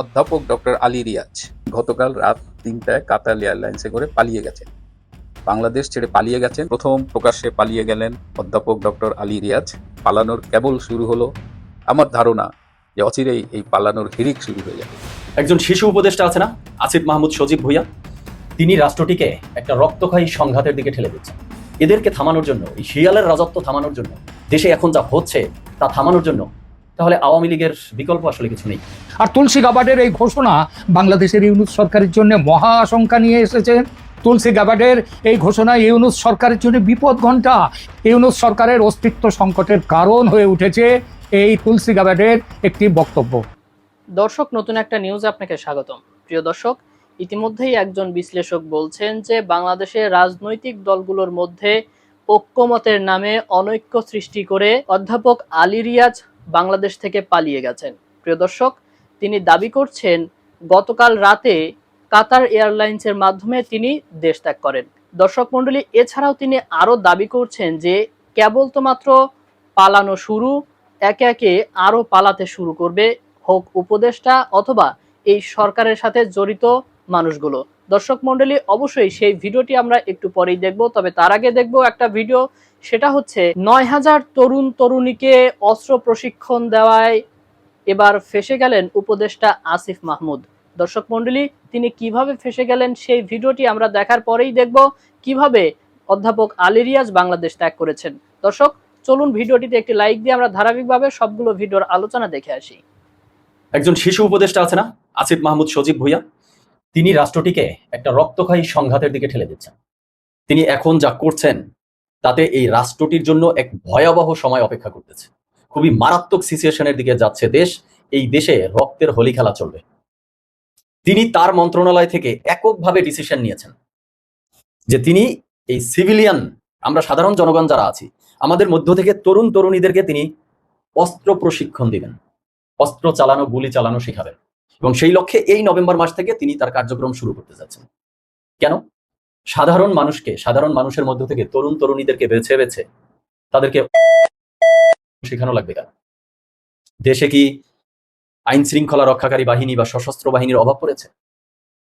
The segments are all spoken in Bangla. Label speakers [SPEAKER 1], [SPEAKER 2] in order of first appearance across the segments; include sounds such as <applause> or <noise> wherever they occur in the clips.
[SPEAKER 1] অধ্যাপক ডক্টর আলী রিয়াজ গতকাল রাত তিনটায় কাতার এয়ারলাইন্সে করে পালিয়ে গেছেন। বাংলাদেশ ছেড়ে পালিয়ে গেছেন। প্রথম প্রকাশ্যে পালিয়ে গেলেন অধ্যাপক ডক্টর আলী রিয়াজ। পালানোর কেবল শুরু হলো আমার ধারণা যে অচিরেই এই পালানোর হিরিক শুরু হয়ে যাবে।
[SPEAKER 2] একজন শিশু উপদেষ্টা আছে না? আসিফ মাহমুদ সজীব ভুইয়া। তিনি রাষ্ট্রটিকে একটা রক্তক্ষয়ী সংঘাতের দিকে ঠেলে দিচ্ছেন এদেরকে থামানোর জন্য, এই শিয়ালের রাজত্ব থামানোর জন্য, দেশে এখন যা হচ্ছে তা থামানোর জন্য তাহলে আওয়ামী লীগের বিকল্প আসলে কিছু নেই।
[SPEAKER 3] আর তুলসী গাবার্ডের এই ঘোষণা বাংলাদেশের ইউনুস সরকারের জন্য মহা আশঙ্কা নিয়ে এসেছে। তুলসী গাবাডের এই ঘোষণা ইউনুস সরকারের জন্য বিপদ ঘণ্টা ইউনুস সরকারের অস্তিত্ব সংকটের কারণ হয়ে উঠেছে এই তুলসী গাবাডের একটি বক্তব্য।
[SPEAKER 4] দর্শক নতুন একটা নিউজ আপনাকে স্বাগতম। প্রিয় দর্শক ইতিমধ্যেই একজন বিশ্লেষক বলছেন যে বাংলাদেশের রাজনৈতিক দলগুলোর মধ্যে ঐক্যমতের নামে অনৈক্য সৃষ্টি করে অধ্যাপক আলী রিয়াজ বাংলাদেশ থেকে পালিয়ে গেছেন। প্রিয় দর্শক, তিনি দাবি করছেন, গতকাল রাতে কাতার এয়ারলাইন্সের মাধ্যমে তিনি দেশ ত্যাগ করেন। দর্শক মণ্ডলী, এছাড়াও তিনি আরও দাবি করছেন যে, কেবল তো মাত্র পালানো শুরু, একে একে আরও পালাতে শুরু করবে হোক উপদেষ্টা অথবা এই সরকারের সাথে জড়িত মানুষগুলো। দর্শক মণ্ডলী, অবশ্যই সেই ভিডিওটি আমরা একটু পরেই দেখব, তবে তার আগে দেখব একটা ভিডিও। সেটা হচ্ছে নয় হাজার তরুণ তরুণীকে অস্ত্র প্রশিক্ষণ দেওয়ায় এবার ফেসে গেলেন উপদেষ্টা আসিফ মাহমুদ। দর্শক মণ্ডলী, তিনি কীভাবে ফেসে গেলেন সেই ভিডিওটি আমরা দেখার পরেই দেখব কীভাবে অধ্যাপক আলী রিয়াজ বাংলাদেশ ত্যাগ করেছেন। দর্শক, চলুন ভিডিওটিতে একটি লাইক দিয়ে আমরা ধারাবাহিকভাবে সবগুলো ভিডিওর আলোচনা দেখে আসি।
[SPEAKER 2] একজন শিশু উপদেষ্টা আছে না? আসিফ মাহমুদ সজীব ভুইয়া। তিনি রাষ্ট্রটিকে একটা রক্তক্ষয়ী সংঘাতের দিকে ঠেলে দিচ্ছেন। তিনি এখন যা করছেন তাতে এই রাষ্ট্রটির জন্য এক ভয়াবহ সময় অপেক্ষা করতেছে। খুবই মারাত্মক সিচুয়েশনের দিকে যাচ্ছে দেশ, এই দেশে রক্তের হোলি খেলা চলবে। তিনি তার মন্ত্রণালয় থেকে এককভাবে ডিসিশন নিয়েছেন যে তিনি এই সিভিলিয়ান, আমরা সাধারণ জনগণ যারা আছি, আমাদের মধ্য থেকে তরুণ তরুণীদেরকে তিনি অস্ত্র প্রশিক্ষণ দিবেন, অস্ত্র চালানো, গুলি চালানো শেখাবেন। এবং সেই লক্ষ্যে এই নভেম্বর মাস থেকে তিনি তার কার্যক্রম শুরু করতে যাচ্ছেন। কেন? সাধারণ মানুষকে, সাধারণ মানুষের মধ্য থেকে তরুণ তরুণীদেরকে বেছে বেছে তাদেরকে শেখানো লাগবে কেন? দেশে কি আইন শৃঙ্খলা রক্ষাকারী বাহিনী বা সশস্ত্র বাহিনীর অভাব পড়েছে?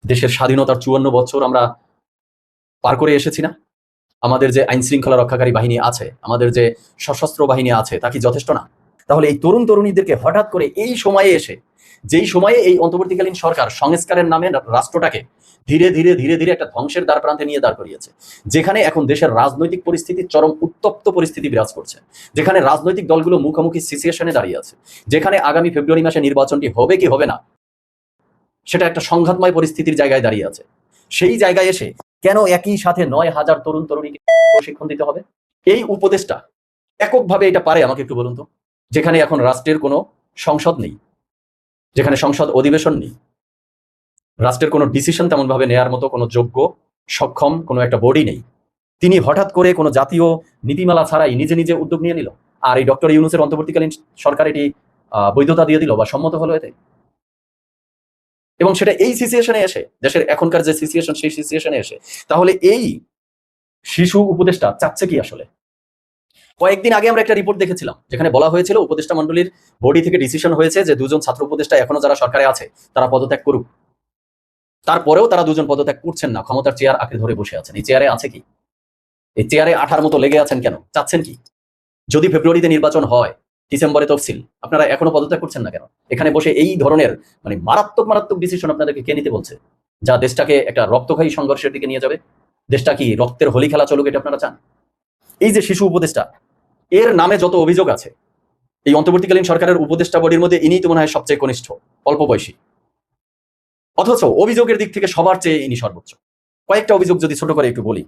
[SPEAKER 2] দেশের স্বাধীনতার চুয়ান্ন বছর আমরা পার করে এসেছি না? আমাদের যে আইন শৃঙ্খলা রক্ষাকারী বাহিনী আছে, আমাদের যে সশস্ত্র বাহিনী আছে, তা কি যথেষ্ট না? তাহলে এই তরুণ তরুণীদেরকে হঠাৎ করে এই সময়ে এসে যেই সময়ে এই অন্তর্বর্তীকালীন সরকার সংস্কারের নামে রাষ্ট্রটাকে ধীরে ধীরে ধীরে ধীরে একটা ধ্বংসের দ্বার প্রান্তে নিয়ে দাঁড় করিয়েছে, যেখানে এখন দেশের রাজনৈতিক পরিস্থিতি চরম উত্তপ্ত পরিস্থিতি বিরাজ করছে, যেখানে রাজনৈতিক দলগুলো মুখোমুখি সিচুয়েশনে দাঁড়িয়ে আছে, যেখানে আগামী ফেব্রুয়ারি মাসে নির্বাচনটি হবে কি হবে না, সেটা একটা সংঘাতময় পরিস্থিতির জায়গায় দাঁড়িয়ে আছে। সেই জায়গায় এসে কেন একই সাথে নয় হাজার তরুণ তরুণীকে প্রশিক্ষণ দিতে হবে? এই উপদেশটা এককভাবে এটা পারে, আমাকে একটু বলুন তো, যেখানে এখন রাষ্ট্রের কোনো সংসদ নেই। যেখানে সংসদ অধিবেশন নেই। রাষ্ট্রের কোনো ডিসিশন তেমন ভাবে নেয়ার মতো কোনো যোগ্য, সক্ষম কোনো একটা বডি নেই। তিনি হঠাৎ করে কোনো জাতীয় নীতিমালা ছাড়াই নিজে নিজে উদ্যোগ নিয়ে নিল। আর এই ডক্টর ইউনুসের অন্তর্বর্তীকালীন সরকার এটি বৈধতা দিয়ে দিল বা সম্মত হলো এতে। এবং সেটা এই সিচুয়েশনে এসে, দেশের এখনকার যে সিচুয়েশন সেই সিচুয়েশনে এসে, তাহলে এই শিশু উপদেষ্টা চাচ্ছে কি আসলে? কয়েকদিন আগে আমরা একটা রিপোর্ট দেখেছিলাম, যেখানে বলা হয়েছিল উপদেষ্টা মন্ডলীর বডি থেকে ডিসিশন হয়েছে যে দুজন ছাত্র উপদেষ্টা এখনও যারা সরকারে আছে, তারা পদত্যাগ করুক। তারপরেও তারা দুজন পদত্যাগ করছেন না, ক্ষমতার চেয়ার আঁকড়ে ধরে বসে আছেন। এই চেয়ারে আছে কি? এই চেয়ারে আঠার মতো লেগে আছেন কেন? চাচ্ছেন কি? যদি ফেব্রুয়ারিতে নির্বাচন হয়, ডিসেম্বরে তফসিল, আপনারা এখনও পদত্যাগ করছেন না কেন? এখানে বসে এই ধরনের মানে মারাত্মক মারাত্মক ডিসিশন আপনাদেরকে কে নিতে বলছে? যা দেশটাকে একটা রক্তক্ষয়ী সংঘর্ষের দিকে নিয়ে যাবে? দেশটা কি রক্তের হোলি খেলা চলুক এটা আপনারা চান? এই যে শিশু উপদেষ্টা এর নামে যত অভিযোগ আছে, এই অন্তর্বর্তীকালীন সরকারের উপদেষ্টা বডির মধ্যে ইনি তো মনে হয় সবচেয়ে কনিষ্ঠ, অল্প বয়সী। অথচ অভিযোগের দিক থেকে সবার চেয়ে ইনি সর্বোচ্চ। কয়েকটা অভিযোগ যদি ছোট করে একটু বলি,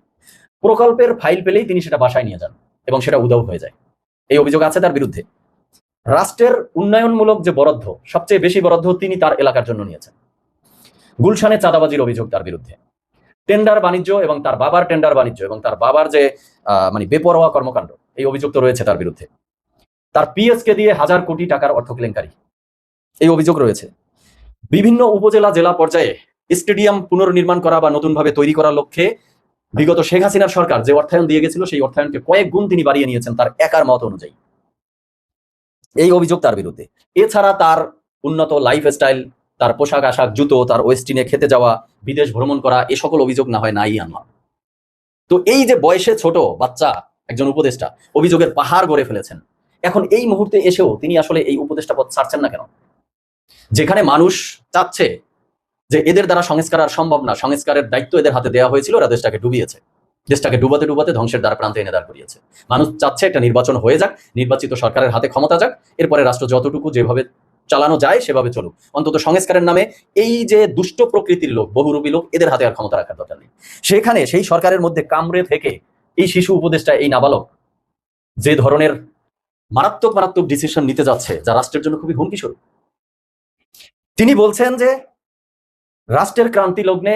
[SPEAKER 2] প্রকল্পের ফাইল পেলেই তিনি সেটা বাসায় নিয়ে যান এবং সেটা উদাও হয়ে যায়। এই অভিযোগ আছে তার বিরুদ্ধে। রাষ্ট্রের উন্নয়নমূলক যে বরাদ্দ, সবচেয়ে বেশি বরাদ্দ তিনি তার এলাকার জন্য নিয়েছেন। গুলশানে চাঁদাবাজির অভিযোগ তার বিরুদ্ধে। টেন্ডার বাণিজ্য এবং তার বাবার টেন্ডার বাণিজ্য এবং তার বাবার যে মানে বেপরোয়া কর্মকাণ্ড এই অভিযোগ তো রয়েছে তার বিরুদ্ধে। তার পিএসকে দিয়ে হাজার কোটি টাকার অর্থ কেলেঙ্কারি। এই অভিযোগ রয়েছে। বিভিন্ন উপজেলা জেলা পর্যায়ে স্টেডিয়াম পুনর্নির্মাণ করা বা নতুনভাবে তৈরি করার লক্ষ্যে বিগত শেখ হাসিনার সরকার যে অর্থায়ন দিয়ে গেছিল, সেই অর্থায়নকে কয়েক গুণ তিনি বাড়িয়ে নিয়েছেন তার একার মত অনুযায়ী। এই অভিযোগ তার বিরুদ্ধে। এছাড়া তার উন্নত লাইফস্টাইল তার পোশাক, আশাক, জুতো, তার ওয়েস্টিনে খেতে যাওয়া, বিদেশ ভ্রমণ করা, এ সকল অভিযোগ না হয় নাই আনলাম তো এই যে বয়সে ছোট বাচ্চা একজন উপদেষ্টা অভিযোগের পাহাড় গড়ে ফেলেছেন। এখন এই মুহূর্তে এসেও তিনি আসলে এই উপদেষ্টা পদ ছাড়ছেন না কেন? যেখানে মানুষ চাচ্ছে যে এদের দ্বারা সংস্কার আর সম্ভব না, সংস্কারের দায়িত্ব এদের হাতে দেওয়া হয়েছিল ওরা দেশটাকে ডুবিয়েছে। দেশটাকে ডুবাতে ডুবাতে ধ্বংসের দ্বারা প্রান্তে এনে দাঁড় করিয়েছে। মানুষ চাচ্ছে একটা নির্বাচন হয়ে যাক, নির্বাচিত সরকারের হাতে ক্ষমতা যাক, এরপরে রাষ্ট্র যতটুকু যেভাবে চালানো যায় সেভাবে চলুক। অন্তত সংস্কারের নামে এই যে দুষ্ট প্রকৃতির লোক, বহুরূপী লোক, এদের হাতে আর ক্ষমতা রাখার দরকার নেই। সেখানে সেই সরকারের মধ্যে কামড়ে থেকে এই শিশু উপদেষ্টা, এই নাবালক যে ধরনের মারাত্মক মারাত্মক ডিসিশন নিতে যাচ্ছে, যা রাষ্ট্রের জন্য খুবই হুমকি স্বরূপ তিনি বলছেন যে রাষ্ট্রের ক্রান্তি লগ্নে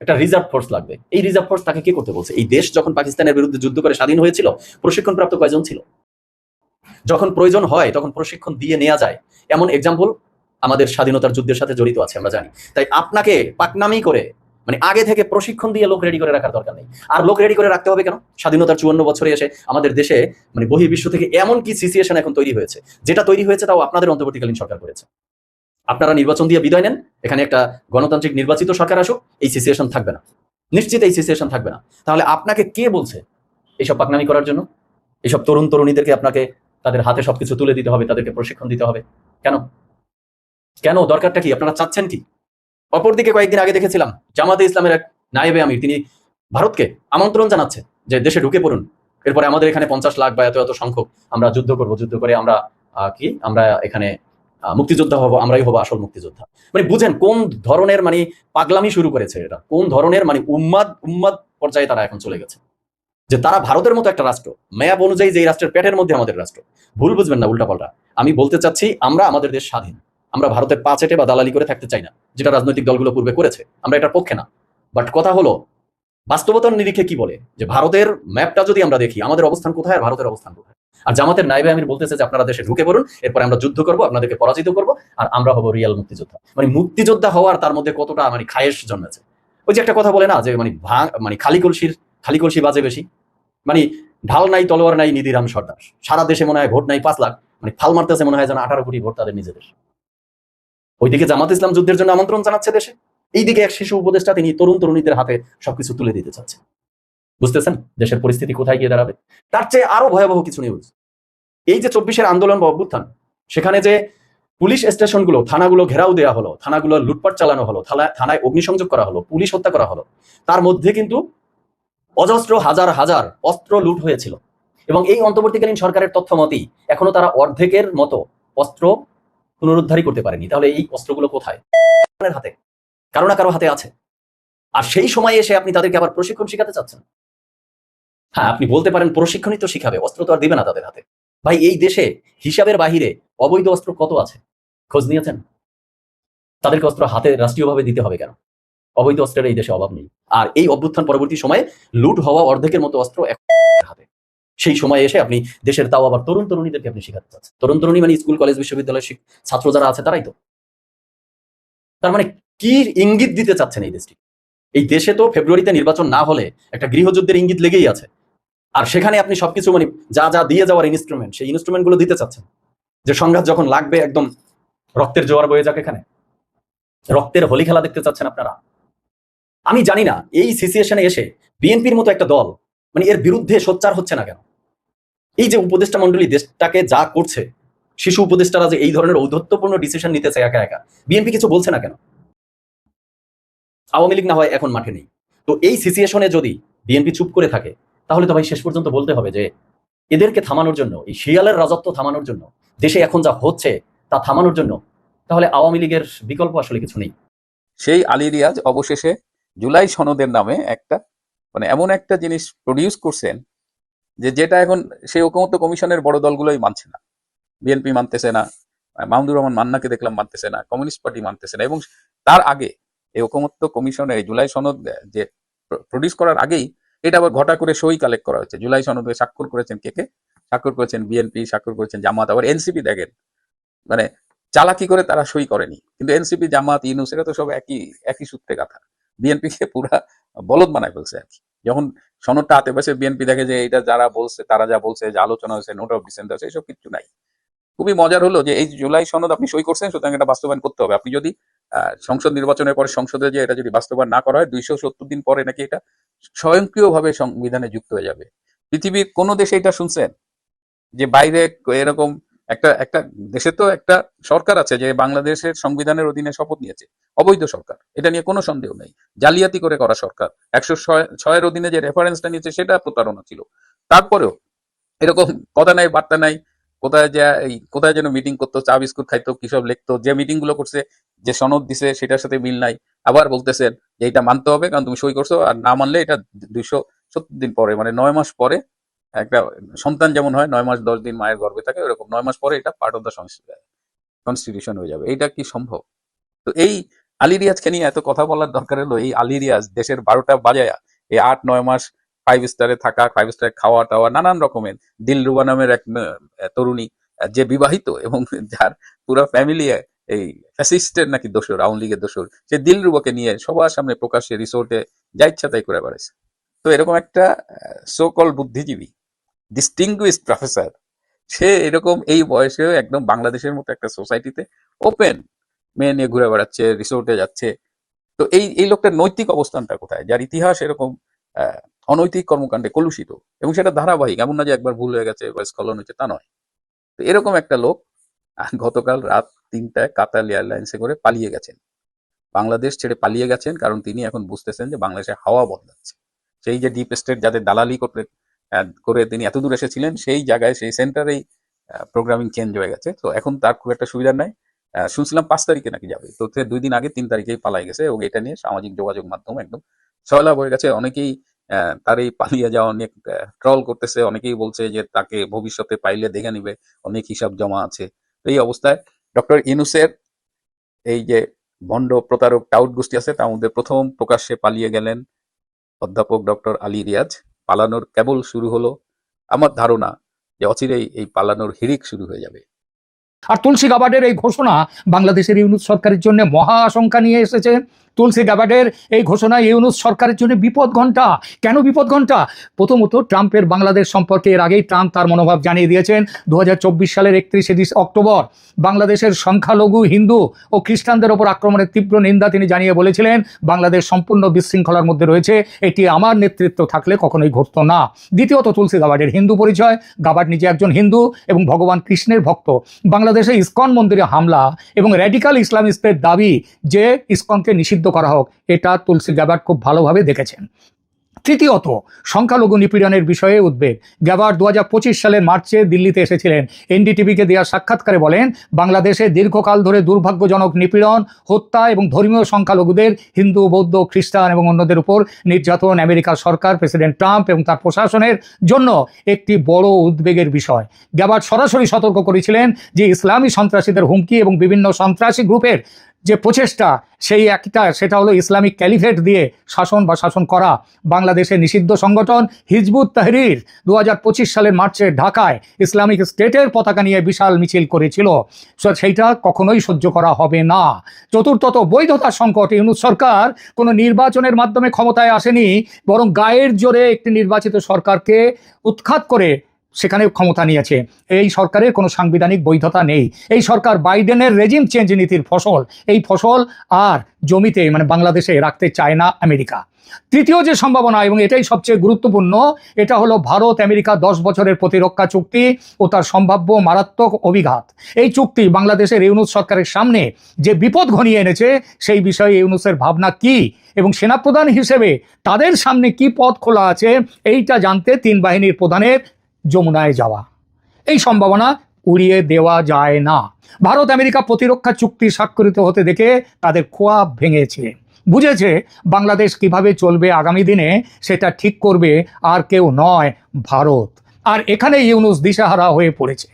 [SPEAKER 2] একটা রিজার্ভ ফোর্স লাগবে। এই রিজার্ভ ফোর্স তাকে কে করতে বলছে? এই দেশ যখন পাকিস্তানের বিরুদ্ধে যুদ্ধ করে স্বাধীন হয়েছিল প্রশিক্ষণ প্রাপ্ত কয়জন ছিল? যখন প্রয়োজন হয়, তখন প্রশিক্ষণ দিয়ে নেওয়া যায়। এমন এক্সাম্পল আমাদের স্বাধীনতার যুদ্ধের সাথে জড়িত আছে, আমরা জানি। তাই আপনাকে পাকনামি করে মানে আগে থেকে প্রশিক্ষণ দিয়ে লোক রেডি করে রাখার দরকার নেই। আর লোক রেডি করে রাখতে হবে কেন? স্বাধীনতার চুয়ান্ন বছরে এসে আমাদের দেশে মানে বহির্বিশ্ব থেকে এমন কি সিচুয়েশন এখন তৈরি হয়েছে? যেটা তৈরি হয়েছে তাও আপনাদের অন্তর্বর্তীকালীন সরকার করেছে। আপনারা নির্বাচন দিয়ে বিদায় নেন। এখানে একটা গণতান্ত্রিক নির্বাচিত সরকার আসুক, এই সিচুয়েশন থাকবে না। নিশ্চিত এই সিচুয়েশন থাকবে না। তাহলে আপনাকে কে বলছে এইসব পাকনামি করার জন্য? এইসব তরুণ তরুণীদেরকে আপনাকে তাদের হাতে সবকিছু তুলে দিতে হবে, তাদেরকে প্রশিক্ষণ দিতে হবে। কেন? কেন? দরকারটা কি? আপনারা চাচ্ছেন কি? অপরদিকে কয়েকদিন আগে দেখেছিলাম জামাতে ইসলামের এক নায়েবে আমির, তিনি ভারতকে আমন্ত্রণ জানাচ্ছে যে দেশে ঢুকে পড়ুন। এরপরে আমাদের এখানে পঞ্চাশ লাখ বা এত এত সংখ্যক আমরা যুদ্ধ করব, যুদ্ধ করে আমরা কি? আমরা এখানে মুক্তিযোদ্ধা হব, আমরাই হব আসল মুক্তিযোদ্ধা। মানে বুঝেন কোন ধরনের মানে পাগলামি শুরু করেছে এটা কোন ধরনের মানে উম্মাদ উম্মাদ পর্যায়ে তারা এখন চলে গেছে। যে তারা ভারতের মতো একটা রাষ্ট্র ম্যাপ অনুযায়ী যে রাষ্ট্রের পেটের মধ্যে আমাদের রাষ্ট্র। ভুল বুঝবেন না, উল্টাপাল্টা। আমি বলতে চাচ্ছি, আমরা আমাদের দেশ স্বাধীন। আমরা ভারতের পা চেটে বা দালালি করে থাকতে চাই না, যেটা রাজনৈতিক দলগুলো পূর্বে করেছে, আমরা এটার পক্ষে না। বাট কথা হলো, বাস্তবতার নিরিখে কি বলে? যে ভারতের ম্যাপটা যদি আমরা দেখি, আমাদের অবস্থান কোথায় আর ভারতের অবস্থান কোথায়? আর জামাতের নাইবে আমির বলতেছে যে আপনারা দেশে ঢুকে পড়ুন, এরপরে আমরা যুদ্ধ করব, আপনাদেরকে পরাজিত করব, আর আমরা হব রিয়াল মুক্তিযোদ্ধা। মানে মুক্তিযোদ্ধা হওয়ার তার মধ্যে কতটা মানে খায়েশ জন্মেছে? ওই যে একটা কথা বলে না, যে মানে ভাঙ মানে খালি কলসির খালি কলসি বাজে বেশি। মানে ঢাল নাই, তলোয়ার নাই, নিধিরাম সর্দার। সারা দেশে মনে হয় ভোট নাই পাঁচ লাখ। মানে ফাল মারতেছে মনে হয় যেন আঠারো কোটি ভোট তাদের নিজেদের। ওইদিকে জামাত ইসলাম যুদ্ধের জন্য আমন্ত্রণ জানাচ্ছে দেশে। এইদিকে এক শিশু উপদেষ্টা তিনি তরুণ তরুণীদের হাতে সবকিছু তুলে দিতে চাচ্ছে বুঝতেছেন? দেশের পরিস্থিতি কোথায় গিয়ে দাঁড়াবে? তার চেয়ে আরও ভয়াবহ কিছু নিউজ এই যে চব্বিশের আন্দোলন বা অভ্যুত্থান, সেখানে যে পুলিশ স্টেশনগুলো, থানাগুলো ঘেরাও দেওয়া হলো, থানাগুলো লুটপাট চালানো হলো থানা- থানায় অগ্নিসংযোগ করা হলো, পুলিশ হত্যা করা হলো, তার মধ্যে কিন্তু অজস্র হাজার হাজার অস্ত্র লুট হয়েছিল। এবং এই অন্তর্বর্তীকালীন সরকারের তথ্য মতেই এখনও তারা অর্ধেকের মতো অস্ত্র পুনরুদ্ধারই করতে পারেনি। তাহলে এই অস্ত্রগুলো কোথায়? হাতে। কারও না কারও হাতে আছে। আর সেই সময়ে এসে আপনি তাদেরকে আবার প্রশিক্ষণ শিখাতে চাচ্ছেন? হ্যাঁ আপনি বলতে পারেন প্রশিক্ষণই তো শিখাবে, অস্ত্র তো আর দিবে না তাদের হাতে। ভাই, এই দেশে হিসাবের বাহিরে অবৈধ অস্ত্র কত আছে? খোঁজ নিয়েছেন? তাদেরকে অস্ত্র হাতে রাষ্ট্রীয়ভাবে দিতে হবে কেন? অবৈধ অস্ত্রের এই দেশে অভাব নেই। আর এই অভ্যুত্থান পরবর্তী সময়ে লুট হওয়া অর্ধেকের মতো অস্ত্র এখন হাতে। সেই সময় এসে আপনি দেশের তাও আবার তরুণ তরুণীদেরকে আপনি শেখাতে চাচ্ছেন। তরুণ তরুণী মানে স্কুল, কলেজ, বিশ্ববিদ্যালয়ের ছাত্র যারা আছে তারাই তো। তার মানে কি ইঙ্গিত দিতে চাচ্ছেন এই দেশটি? এই দেশে তো ফেব্রুয়ারিতে নির্বাচন না হলে একটা গৃহযুদ্ধের ইঙ্গিত লেগেই আছে। আর সেখানে আপনি সবকিছু মানে যা যা দিয়ে যাওয়ার ইনস্ট্রুমেন্ট সেই ইনস্ট্রুমেন্টগুলো দিতে চাচ্ছেন। যে সংঘাত যখন লাগবে একদম রক্তের জোয়ার বয়ে যাক এখানে। রক্তের হোলি খেলা দেখতে চাচ্ছেন আপনারা। আমি জানি না, এই সিচুয়েশনে এসে বিএনপির মতো একটা দল মানে এর বিরুদ্ধে সোচ্চার হচ্ছে না কেন? এই যে উপদেষ্টা মন্ডলী দেশটাকে যা করছে, শিশু উপদেষ্টারা যে এই ধরনের ঔদ্ধত্যপূর্ণ ডিসিশন নিতেছে একা একা, বিএনপি কিছু বলছে না কেন? আওয়ামী লীগ না হয় এখন মাঠে নেই। তো এই সিচুয়েশনে যদি বিএনপি চুপ করে থাকে, তাহলে তো ভাই শেষ পর্যন্ত বলতে হবে যে এদেরকে থামানোর জন্য, এই শিয়ালের রাজত্ব থামানোর জন্য, দেশে এখন যা হচ্ছে তা থামানোর জন্য, তাহলে আওয়ামী লীগের বিকল্প আসলে কিছু নেই।
[SPEAKER 1] সেই আলী রিয়াজ অবশেষে জুলাই সনদের নামে একটা মানে এমন একটা জিনিস প্রডিউস করছেন যে যেটা এখন সেই ঐকমত্য কমিশনের বড় দলগুলোই মানছে না। বিএনপি মানতেছে না, মাহমুদুর রহমান মান্নাকে দেখলাম মানতেছে না, কমিউনিস্ট পার্টি মানতেছে না এবং তার আগে এই ঐকমত্য কমিশনের জুলাই সনদ, যে প্রডিউস করার আগেই এটা আবার ঘটা করে সই কালেক্ট করা হয়েছে। জুলাই সনদে স্বাক্ষর করেছেন কে কে? স্বাক্ষর করেছেন বিএনপি স্বাক্ষর করেছেন জামাত, আবার এনসিপি দেখেন। মানে চালাকি করে তারা সই করেনি। কিন্তু এনসিপি জামাত, ইউনুস, এরা তো সব একই একই সূত্রে গাথা বিএনপি কে পুরা বলদ বানায় ফেলছে আর কি। যখন সনদটা হাতে বসে বিএনপি দেখে যে এটা যারা বলছে, তারা যা বলছে, যে আলোচনা হয়েছে নোট অফ ডিসেন্ট হয়েছে এসব কিছু নাই। খুবই মজার হলো যে এই জুলাই সনদ আপনি সই করছেন, সুতরাং এটা বাস্তবায়ন করতে হবে। আপনি যদি সংসদ নির্বাচনের পরে সংসদে যে এটা যদি বাস্তবায়ন না করা হয়, দুইশো সত্তর দিন পরে নাকি এটা স্বয়ংক্রিয়ভাবে সংবিধানে যুক্ত হয়ে যাবে। পৃথিবীর কোন দেশে এটা শুনছেন? যে বাইরে এরকম একটা একটা দেশে তো একটা সরকার আছে যে বাংলাদেশের সংবিধানের অধীনে শপথ নিয়েছে। অবৈধ সরকার। এটা নিয়ে কোনো সন্দেহ নেই। জালিয়াতি করে করা সরকার। একশো ছয়, ছয়ের অধীনে যে রেফারেন্সটা নিয়েছে, সেটা প্রতারণা ছিল। তারপরেও এরকম কথা নাই, বার্তা নাই, কোথায় যা, এই কোথায় যেন মিটিং করতো, চা বিস্কুট খাইতো, কি সব লিখতো, যে মিটিংগুলো করছে, যে সনদ দিছে, সেটার সাথে মিল নাই। আবার বলতেছেন যে এটা মানতে হবে, কারণ তুমি সই করছ, আর না মানলে এটা দুইশো সত্তর দিন পরে মানে নয় মাস পরে একটা সন্তান যেমন হয়, নয় মাস দশ দিন মায়ের গর্ভে থাকে, ওরকম নয় মাস পরে এটা পার্ট অফ দ্য কনস্টিটিউশন হয়ে যাবে। এইটা কি সম্ভব? তো এই আলী রিয়াজকে নিয়ে এত কথা বলার দরকার হলো, এই আলী রিয়াজ দেশের বারোটা বাজায়া, এই আট, নয় মাস ফাইভ স্টারে থাকা ফাইভ স্টারে খাওয়া টাওয়া নানান রকমের দিলরুবা নামের এক তরুণী যে বিবাহিত এবং <laughs> যার পুরো ফ্যামিলি এই ফ্যাসিস্টের নাকি দোষর, আওয়ামী লীগের দোষর, সে দিলরুবাকে নিয়ে সবার সামনে প্রকাশ্যে রিসোর্টে যা ইচ্ছা তাই করে বেড়াইছে। তো এরকম একটা সোকল বুদ্ধিজীবী ডিস্টিংগুইশড প্রফেসর সে এরকম এই বয়সেও একদম বাংলাদেশের মতো একটা সোসাইটিতে ওপেন মেয়ে নিয়ে ঘুরে বেড়াচ্ছে রিসোর্টে যাচ্ছে। তো এই এই লোকটার নৈতিক অবস্থানটা কোথায়? যার ইতিহাস এরকম অনৈতিক কর্মকাণ্ডে কলুষিত এবং সেটা ধারাবাহিক, এমন না যে একবার ভুল হয়ে গেছে বা স্খলন হয়েছে, তা নয়। তো এরকম একটা লোক <laughs> গতকাল রাত তিনটায় কাতার এয়ারলাইন্সে করে পালিয়ে গেছেন। বাংলাদেশ ছেড়ে পালিয়ে গেছেন কারণ তিনি এখন বুঝতেছেন যে বাংলাদেশে হাওয়া বদলাচ্ছে। সেই যে ডিপ স্টেট যাদের দালালি করতে করে তিনি এত দূর এসেছিলেন, সেই জায়গায়, সেই সেন্টারেই প্রোগ্রামিং চেঞ্জ হয়ে গেছে। তো এখন তার খুব একটা সুবিধা নাই। শুনছিলাম পাঁচ তারিখে নাকি যাবে। তো দুই দিন আগে তিন তারিখেই পালাই গেছে এবং এটা নিয়ে সামাজিক যোগাযোগ মাধ্যম একদম সয়লাভ হয়ে গেছে। অনেকেই তার এই পালিয়ে যাওয়া অনেক ট্রল করতেছে। অনেকেই বলছে যে তাকে ভবিষ্যতে পাইলে দেখে নিবে। অনেক হিসাব জমা আছে। এই অবস্থায় ডক্টর ইনুসের এই যে ভণ্ড প্রতারক টাউট গোষ্ঠী আছে, তার মধ্যে প্রথম প্রকাশ্যে পালিয়ে গেলেন অধ্যাপক ডক্টর আলী রিয়াজ। পালানোর কেবল শুরু হলো। আমার ধারণা যে অচিরেই এই পালানোর হিরিক শুরু হয়ে যাবে।
[SPEAKER 3] আর তুলসী গাবাডের এই ঘোষণা বাংলাদেশের ইউনুস সরকারের জন্য মহা আশঙ্কা নিয়ে এসেছে। তুলসী গাবার্ডের এই ঘোষণা ইউনুস সরকারের জন্য বিপদ ঘণ্টা কেন বিপদ ঘণ্টা প্রথমত, ট্রাম্পের বাংলাদেশ সম্পর্কে এর আগেই ট্রাম্প তার মনোভাব জানিয়ে দিয়েছেন দু হাজার চব্বিশ সালের একত্রিশে অক্টোবর। বাংলাদেশের সংখ্যালঘু, হিন্দু ও খ্রিস্টানদের ওপর আক্রমণের তীব্র নিন্দা তিনি জানিয়ে বলেছিলেন, বাংলাদেশ সম্পূর্ণ বিশৃঙ্খলার মধ্যে রয়েছে, এটি আমার নেতৃত্ব থাকলে কখনোই ঘটতো না। দ্বিতীয়ত, তুলসী গাবার্ডের হিন্দু পরিচয় গাবার্ড নিজে একজন হিন্দু এবং ভগবান কৃষ্ণের ভক্ত। বাংলাদেশে ইসকন মন্দিরে হামলা এবং র্যাডিকাল ইসলামিস্টদের দাবি যে ইসকনকে নিষিদ্ধ করা হোক, এটা তুলসী গ্যাবার্ড খুব ভালোভাবে দেখেছেন। তৃতীয়ত, সংখ্যালঘু নিপীড়নের বিষয়ে উদ্বেগ। গ্যাবার্ড দু সালের মার্চে দিল্লিতে এসেছিলেন। এনডিটিভিকে দেওয়া সাক্ষাৎকারে বলেন, বাংলাদেশে দীর্ঘকাল ধরে দুর্ভাগ্যজনক নিপীড়ন, হত্যা এবং ধর্মীয় সংখ্যালঘুদের, হিন্দু, বৌদ্ধ, খ্রিস্টান এবং অন্যদের উপর নির্যাতন আমেরিকার সরকার, প্রেসিডেন্ট ট্রাম্প এবং তার প্রশাসনের জন্য একটি বড় উদ্বেগের বিষয়। গ্যাবার্ড সরাসরি সতর্ক করেছিলেন যে ইসলামী সন্ত্রাসীদের হুমকি এবং বিভিন্ন সন্ত্রাসী গ্রুপের যে প্রচেষ্টা, সেই একটা সেটা হলো ইসলামিক ক্যালিফেট দিয়ে শাসন বা শাসন করা। বাংলাদেশের নিষিদ্ধ সংগঠন হিজবুত তাহরির দু হাজার পঁচিশ সালের মার্চে ঢাকায় ইসলামিক স্টেটের পতাকা নিয়ে বিশাল মিছিল করেছিল। সেইটা কখনোই সহ্য করা হবে না। চতুর্থত বৈধতার সংকট, ইউনুস সরকার কোনো নির্বাচনের মাধ্যমে ক্ষমতায় আসেনি, বরং গায়ের জোরে একটি নির্বাচিত সরকারকে উৎখাত করে সেখানে ক্ষমতা নিয়েছে। এই সরকারের কোনো সাংবিধানিক বৈধতা নেই। এই সরকার বাইডেনের রেজিম চেঞ্জ নীতির ফসল। এই ফসল আর জমিতে মানে বাংলাদেশে রাখতে চায় না আমেরিকা। তৃতীয় যে সম্ভাবনা, এবং এটাই সবচেয়ে গুরুত্বপূর্ণ, এটা হলো ভারত আমেরিকা দশ বছরের প্রতিরক্ষা চুক্তি ও তার সম্ভাব্য মারাত্মক অভিঘাত। এই চুক্তি বাংলাদেশের ইউনুস সরকারের সামনে যে বিপদ ঘনিয়ে এনেছে, সেই বিষয়ে ইউনুসের ভাবনা কি? এবং সেনাপ্রধান হিসেবে তাদের সামনে কি পথ খোলা আছে? এইটা জানতে তিন বাহিনীর প্রধানের যমুনায় যাওয়া। এই সম্ভাবনা উড়িয়ে দেওয়া যায় না। ভারত আমেরিকা প্রতিরক্ষা চুক্তি স্বাক্ষরিত হতে দেখে তাদের খোয়াব ভেঙেছে। বুঝেছে বাংলাদেশ কীভাবে চলবে আগামী দিনে, সেটা ঠিক করবে আর কেউ নয় ভারত। আর এখানে ইউনুস দিশাহারা হয়ে পড়েছে।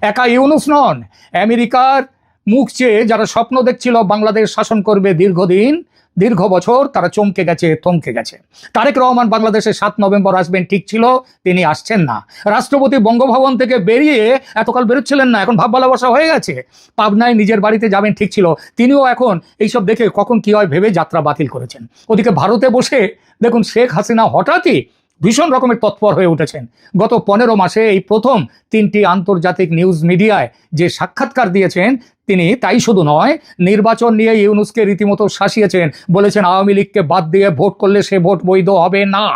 [SPEAKER 3] একা ইউনুস নন, আমেরিকার মুখ চেয়ে যারা স্বপ্ন দেখছিল বাংলাদেশ শাসন করবে দীর্ঘদিন দীর্ঘ বছর তারা চমকে গেছে, থমকে গেছে। তারেক রহমান বাংলাদেশে সাত নভেম্বর আসবেন, ঠিক ছিল, তিনি আসছেন না। রাষ্ট্রপতি বঙ্গভবন থেকে বেরিয়ে এতকাল বেরোচ্ছিলেন না, এখন ভাব ভালোবাসা হয়ে গেছে। পাবনায় নিজের বাড়িতে যাবেন, ঠিক ছিল। তিনিও এখন এইসব দেখে কখন কি হয় ভেবে যাত্রা বাতিল করেছেন। ওদিকে ভারতে বসে দেখুন শেখ হাসিনা হঠাৎই ভীষণ রকমের তৎপর হয়ে উঠেছেন। গত পনেরো মাসে এই প্রথম তিনটি আন্তর্জাতিক নিউজ মিডিয়ায় যে সাক্ষাৎকার দিয়েছেন, তিনি তাই শুধু নয়, নির্বাচন নিয়ে ইউনুসকে রীতিমতো শাসিয়েছেন, বলেছেন আওয়ামী লীগকে বাদ দিয়ে ভোট করলে সে ভোট বৈধ হবে না।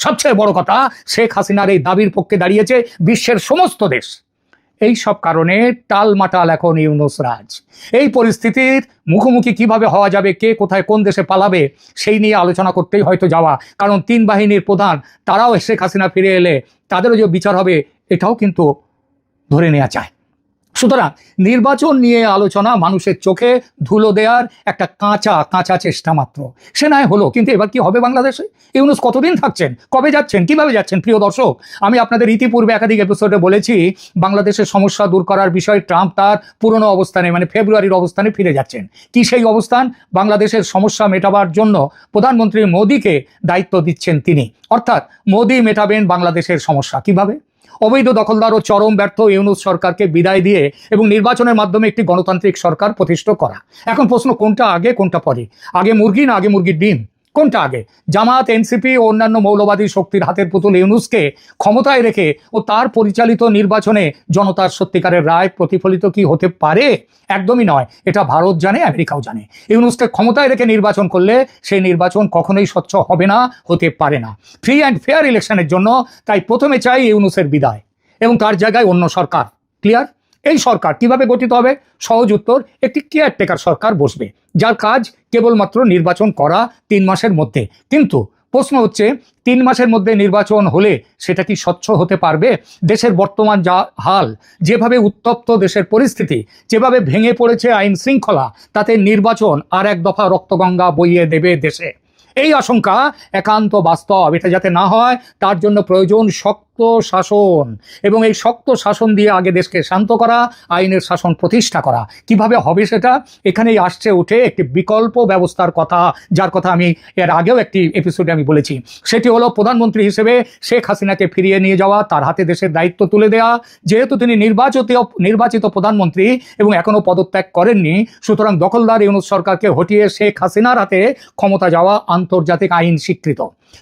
[SPEAKER 3] সবচেয়ে বড় কথা, শেখ হাসিনার এই দাবির পক্ষে দাঁড়িয়েছে বিশ্বের সমস্ত দেশ। এই সব কারণে টালমাটাল এখন ইউনুস রাজ। এই পরিস্থিতির মুখোমুখি কীভাবে হওয়া যাবে, কে কোথায় কোন দেশে পালাবে, সেই নিয়ে আলোচনা করতেই হয়তো যাওয়া। কারণ তিন বাহিনীর প্রধান, তারাও শেখ হাসিনা ফিরে এলে তাদেরও যে বিচার হবে, এটাও কিন্তু ধরে নেওয়া চায় সুতরাং নির্বাচন নিয়ে আলোচনা মানুষের চোখে ধুলো দেওয়ার একটা কাঁচা কাঁচা চেষ্টা মাত্র। সে নয় হলো, কিন্তু এবার কি হবে বাংলাদেশে? ইউনুস কতদিন থাকছেন? কবে যাচ্ছেন? কীভাবে যাচ্ছেন? প্রিয় দর্শক, আমি আপনাদের ইতিপূর্বে একাধিক এপিসোডে বলেছি, বাংলাদেশের সমস্যা দূর করার বিষয়ে ট্রাম্প তার পুরনো অবস্থানে মানে ফেব্রুয়ারির অবস্থানে ফিরে যাচ্ছেন। কি সেই অবস্থান? বাংলাদেশের সমস্যা মেটাবার জন্য প্রধানমন্ত্রী মোদীকে দায়িত্ব দিচ্ছেন তিনি। অর্থাৎ মোদী মেটাবেন বাংলাদেশের সমস্যা। কীভাবে? অবৈধ দখলদার ও চরম ব্যর্থ ইউনুস সরকারকে বিদায় দিয়ে এবং নির্বাচনের মাধ্যমে একটি গণতান্ত্রিক সরকার প্রতিষ্ঠা করা। এখন প্রশ্ন কোনটা আগে, কোনটা পরে? আগে মুরগি না আগে মুরগির ডিম? কোনটা আগে? জামাত, এনসিপি ও অন্যান্য মৌলবাদী শক্তির হাতের পুতুল ইউনুসকে ক্ষমতায় রেখে ও তার পরিচালিত নির্বাচনে জনতার সত্যিকারের রায় প্রতিফলিত কি হতে পারে? একদমই নয়। এটা ভারত জানে, আমেরিকাও জানে। ইউনুসকে ক্ষমতায় রেখে নির্বাচন করলে সেই নির্বাচন কখনোই স্বচ্ছ হবে না, হতে পারে না। ফ্রি অ্যান্ড ফেয়ার ইলেকশনের জন্য তাই প্রথমে চাই ইউনুসের বিদায় এবং তার জায়গায় অন্য সরকার। ক্লিয়ার এই সরকার কীভাবে গঠিত হবে? সহজ উত্তর, একটি কেয়ারটেকার সরকার বসবে, যার কাজ কেবলমাত্র নির্বাচন করা তিন মাসের মধ্যে। কিন্তু প্রশ্ন হচ্ছে, তিন মাসের মধ্যে নির্বাচন হলে সেটা কি স্বচ্ছ হতে পারবে? দেশের বর্তমান যা হাল, যেভাবে উত্তপ্ত দেশের পরিস্থিতি, যেভাবে ভেঙে পড়েছে আইন শৃঙ্খলা, তাতে নির্বাচন আর এক দফা রক্তগঙ্গা বইয়ে দেবে দেশে। এই আশঙ্কা একান্ত বাস্তব। এটা যাতে না হয়, তার জন্য প্রয়োজন শক্ত শাসন এবং এই শক্ত শাসন দিয়ে আগে দেশকে শান্ত করা, আইনের শাসন প্রতিষ্ঠা করা। কীভাবে হবে সেটা এখানেই আসছে উঠে একটি বিকল্প ব্যবস্থার কথা, যার কথা আমি এর আগেও একটি এপিসোডে আমি বলেছি। সেটি হলো প্রধানমন্ত্রী হিসেবে শেখ হাসিনাকে ফিরিয়ে নিয়ে যাওয়া, তার হাতে দেশের দায়িত্ব তুলে দেওয়া যেহেতু তিনি নির্বাচিত নির্বাচিত প্রধানমন্ত্রী এবং এখনও পদত্যাগ করেননি, সুতরাং দখলদার ইউনুস সরকারকে হটিয়ে শেখ হাসিনার হাতে ক্ষমতা যাওয়া আন্তর্জাতিক আইন স্বীকৃত।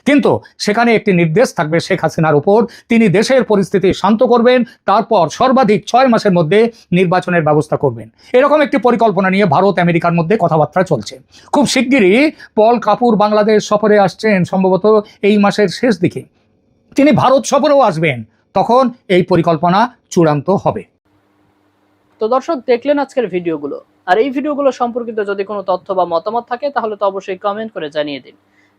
[SPEAKER 3] কিন্তু সেখানে একটি নির্দেশ থাকবে শেখ হাসিনার উপর। তিনি দেশের পরিস্থিতি শান্ত করবেন, তারপর সর্বাধিক ছয় মাসের মধ্যে নির্বাচনের ব্যবস্থা করবেন। এরকম একটি পরিকল্পনা নিয়ে ভারত আমেরিকার মধ্যে কথাবার্তা চলছে। খুব শিগগিরই পল কাপুর বাংলাদেশ সফরে আসছেন সম্ভবত এই মাসের শেষ দিকে। তিনি ভারত সফরেও আসবেন, তখন এই পরিকল্পনা চূড়ান্ত হবে।
[SPEAKER 4] তো দর্শক, দেখলেন আজকের ভিডিওগুলো। আর এই ভিডিওগুলো সম্পর্কিত যদি কোনো তথ্য বা মতামত থাকে, তাহলে তো অবশ্যই কমেন্ট করে জানিয়ে দিন।